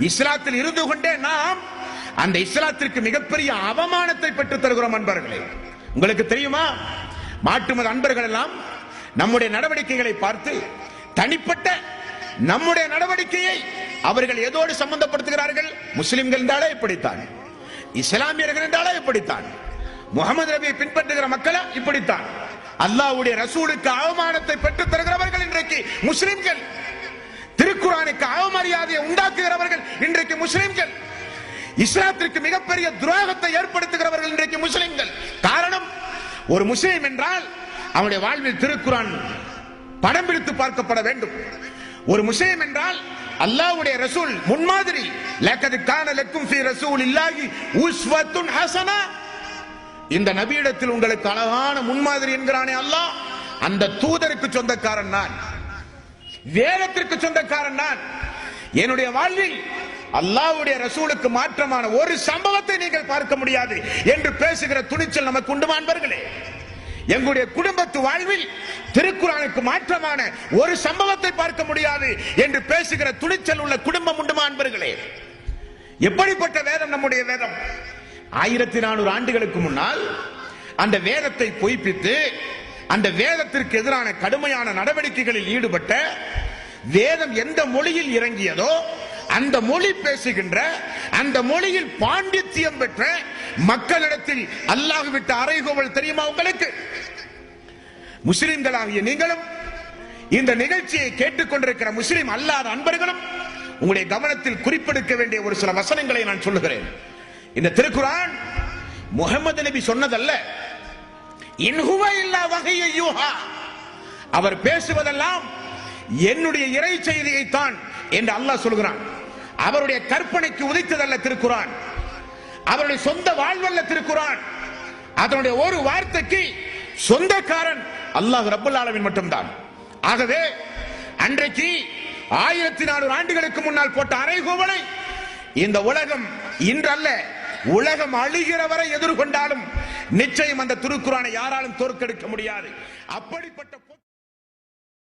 இஸ்லாத்தில் இருந்து கொண்டே நாம் அந்த இஸ்லாத்திற்கு மிகப்பெரிய அவமானத்தை பெற்றுத் தருகிறோம் அன்பர்களே. உங்களுக்கு தெரியுமா? மாட்டு அன்பர்கள் எல்லாம் நம்முடைய நடவடிக்கைகளை பார்த்து தனிப்பட்ட நம்முடைய நடவடிக்கையை அவர்கள் எதோடு சம்பந்தப்படுத்துகிறார்கள். முஸ்லிம்கள் என்றாலே இப்படித்தான். இஸ்லாமியர்கள் என்றாலே இப்படித்தான். முகமது ரபியை பின்பற்றுகிற மக்களா இப்படித்தான். அல்லாவுடைய ரசூலுக்கு அவமானத்தை பெற்றுத் தருகிறவர்கள் இன்றைக்கு முஸ்லிம்கள். திருக்குறானுக்கு மரியாதையை உண்டாக்குகிறவர்கள் இன்றைக்கு முஸ்லிம்கள். இஸ்லாத்திற்கு மிகப்பெரிய துரோகத்தை ஏற்படுத்துகிறவர்கள் இன்றைக்கு முஸ்லிம்கள். காரணம் ஒரு முஸ்லிம் என்றால் அவனுடைய வாழ்வில் திருக்குறான் படம் பிடித்து பார்க்கப்பட வேண்டும். ஒரு முஸ்லிம் என்றால் அல்லாவுடைய ரசூல் முன்மாதிரி. லக்கது கான லக்கும் ஃபி ரசூல் இல்லாஹி உஸ்வத்துன் ஹசனா. இந்த நபியிடத்தில் உங்களுக்கு அழகான முன்மாதிரி என்கிறானே அல்லாஹ். அந்த தூதருக்கு சொந்தக்காரன் நான். வேதத்திற்கு சொந்தக்காரன் நான். என்னுடைய வாழ்வில் அல்லாஹ்வுடைய ரசூலுக்கு மாற்றமான ஒரு சம்பவத்தை நீங்கள் பார்க்க முடியாது என்று பேசுகிற துணிச்சல் நமக்கு உண்டு அன்பர்களே எங்களுடைய குடும்பத்து வாழ்வில் திருக்குறானுக்கு மாற்றமான ஒரு சம்பவத்தை பார்க்க முடியாது என்று பேசுகிற துணிச்சல் உள்ள குடும்பம் உண்டுமா அன்பர்களே எப்படிப்பட்ட வேதம் நம்முடைய வேதம்? ஆயிரத்தி நானூறு ஆண்டுகளுக்கு முன்னால் அந்த வேதத்தை பொய்ப்பித்து அந்த வேதத்திற்கு எதிரான கடுமையான நடவடிக்கைகளில் ஈடுபட்ட வேதம் எந்த மொழியில் இறங்கியதோ அந்த மொழி பேசுகின்ற அந்த மொழியில் பாண்டித்யம் பெற்ற மக்களிடத்தில் அல்லாஹ் விட்ட அறைகோவல் தெரியுமா உங்களுக்கு? முஸ்லிம்களாகிய நீங்களும் இந்த நிகழ்ச்சியை கேட்டுக்கொண்டிருக்கிற முஸ்லிம் அல்லாத அன்பர்களும் உங்களுடைய கவனத்தில் குறிப்பெடுக்க வேண்டிய ஒரு சில வசனங்களை நான் சொல்லுகிறேன். இந்த திருக்குறான் முகமது நபி சொன்னதல்ல. இன்ஹுவ இல்லா வகையூஹா அவர் பேசுவதெல்லாம் என்னுடைய இறை செய்தியைத்தான் என்று அல்லாஹ் சொல்கிறான். அவருடைய கற்பனைக்கு உதித்ததல்ல திருக்குறான் அவருடைய சொந்த வாழ்வல்ல திருக்குறான் அதனுடைய ஒரு வார்த்தைக்கு சொந்தக்காரன் அல்லாஹ் ரபுல் ஆலமின் மட்டும்தான். ஆகவே அன்றைக்கு ஆயிரத்தி நானூறு ஆண்டுகளுக்கு முன்னால் போட்ட அரைகோவலை இந்த உலகம் இன்றல்ல உலகம் அழிகிற வரை எதிர்கொண்டாலும் நிச்சயம் அந்த திருக்குறானை யாராலும் தோற்கடிக்க முடியாது. அப்படிப்பட்ட